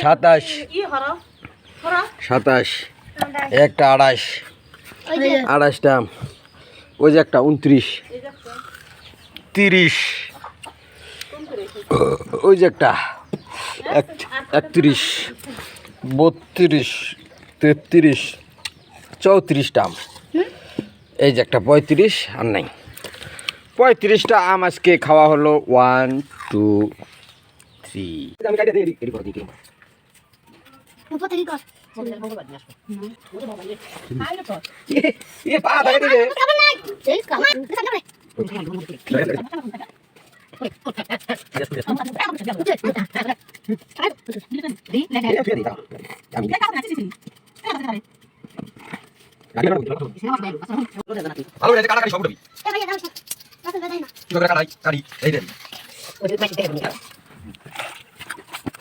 সাতাশ। সাতাশ। একটা আড়াইশ। আড়াইশটা। ওই যে একটা, উনত্রিশ। তিরিশ। ওই যে একটা, এক- একত্রিশ। বত্রিশ, তেত্রিশ, চৌত্রিশটা। এই যে একটা, পঁয়ত্রিশ আর নাই। পঁয়ত্রিশটা আম আজকে খাওয়া হলো। ওয়ান টু থ্রি ভালো রেখে কাটাকাটি সব উঠবি কাটাই কাটি এই দেন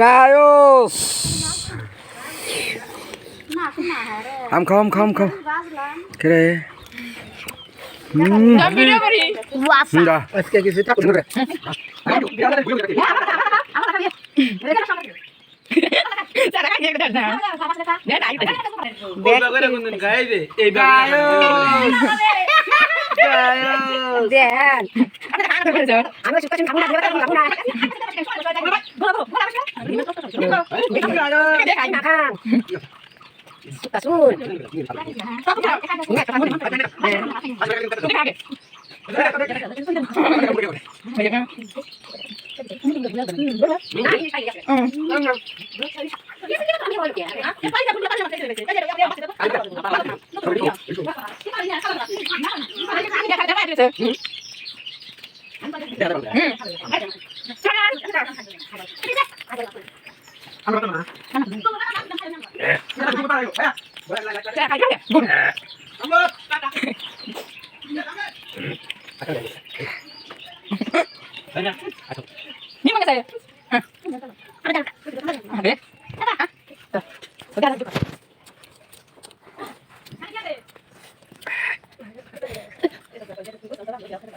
গায়স আম খাও আম খাও আম খাও কে রে হুম দা আজকে কিছু gitu. Hmm. Hmm.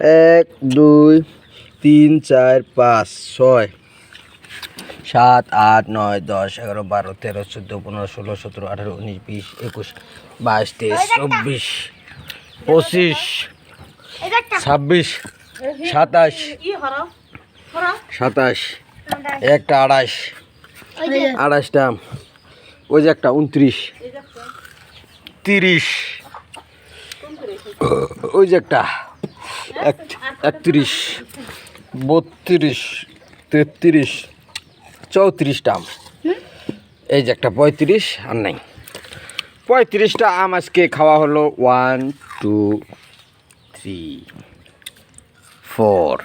এক দুই তিন চার পাঁচ ছয় সাত আট নয় দশ এগারো বারো তেরো চোদ্দ পনেরো ষোলো সতেরো আঠারো উনিশ বিশ একুশ বাইশ তেইশ চব্বিশ পঁচিশ ছাব্বিশ সাতাশ সাতাশ একটা আড়াইশ আড়াইশটা ওই যে একটা উনত্রিশ তিরিশ ওই যে একটা এক- একত্রিশ, বত্রিশ, তেত্রিশ, চৌত্রিশটা আম। এই যে একটা পঁয়ত্রিশ, আর নাই। পঁয়ত্রিশটা আম আজকে খাওয়া হলো। One two three four